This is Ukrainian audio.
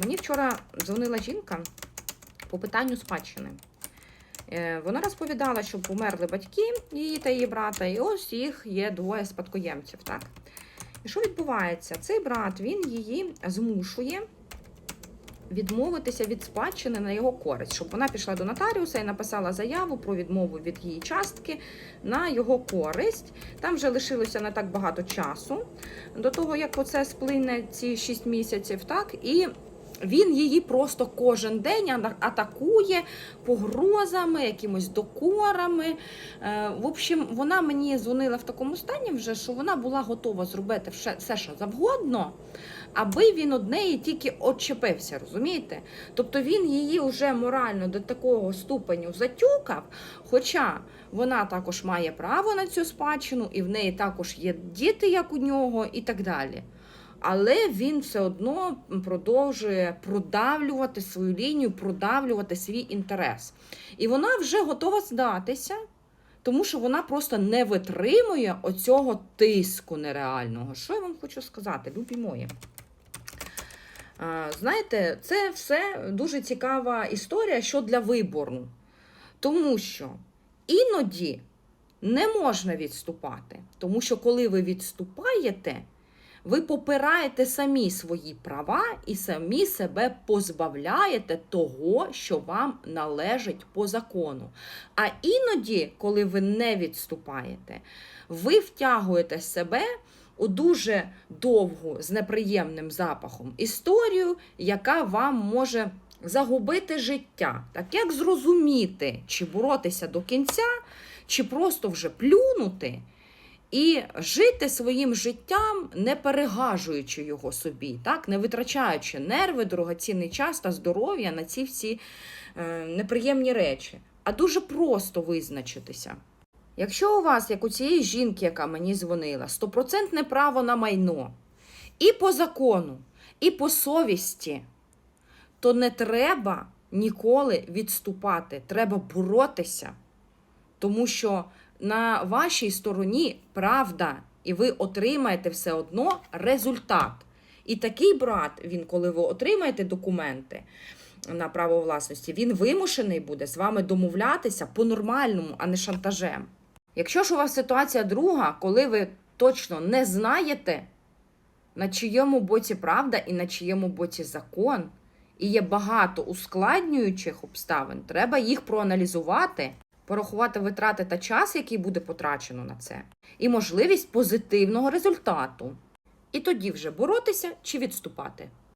Мені вчора дзвонила жінка по питанню спадщини. Е, Вона розповідала, що померли батьки її та її брата, і ось їх є двоє спадкоємців. Так? І що відбувається? Цей брат він її змушує відмовитися від спадщини на його користь, щоб вона пішла до нотаріуса і написала заяву про відмову від її частки на його користь. Там вже лишилося не так багато часу до того, як оце сплине ці 6 місяців, так і. Він її просто кожен день атакує погрозами, якимось докорами. Е, В общем, вона мені дзвонила в такому стані, вже що вона була готова зробити все, що завгодно, аби він од неї тільки отчепився, розумієте? Тобто він її вже морально до такого ступеню затюкав, хоча вона також має право на цю спадщину, і в неї також є діти, як у нього, і так далі. Але він все одно продовжує продавлювати свою лінію, продавлювати свій інтерес. І вона вже готова здатися, тому що вона просто не витримує оцього тиску нереального. Що я вам хочу сказати, любі мої? Знаєте, це все дуже цікава історія, що для вибору. Тому що іноді не можна відступати. Тому що коли ви відступаєте, ви попираєте самі свої права і самі себе позбавляєте того, що вам належить по закону. А іноді, коли ви не відступаєте, ви втягуєте себе у дуже довгу з неприємним запахом історію, яка вам може загубити життя. Так як зрозуміти, чи боротися до кінця, чи просто вже плюнути і жити своїм життям, не перегажуючи його собі, так? не витрачаючи нерви, дорогоцінний час та здоров'я на ці всі е, неприємні речі, а дуже просто визначитися. Якщо у вас, як у цієї жінки, яка мені дзвонила, стопроцентне право на майно і по закону, і по совісті, то не треба ніколи відступати. Треба боротися. Тому що на вашій стороні правда, і ви отримаєте все одно результат. І такий брат, він, коли ви отримаєте документи на право власності, він вимушений буде з вами домовлятися по-нормальному, а не шантажем. Якщо ж у вас ситуація друга, коли ви точно не знаєте, на чиєму боці правда і на чиєму боці закон, і є багато ускладнюючих обставин, треба їх проаналізувати, порахувати витрати та час, який буде потрачено на це, і можливість позитивного результату. І тоді вже боротися чи відступати.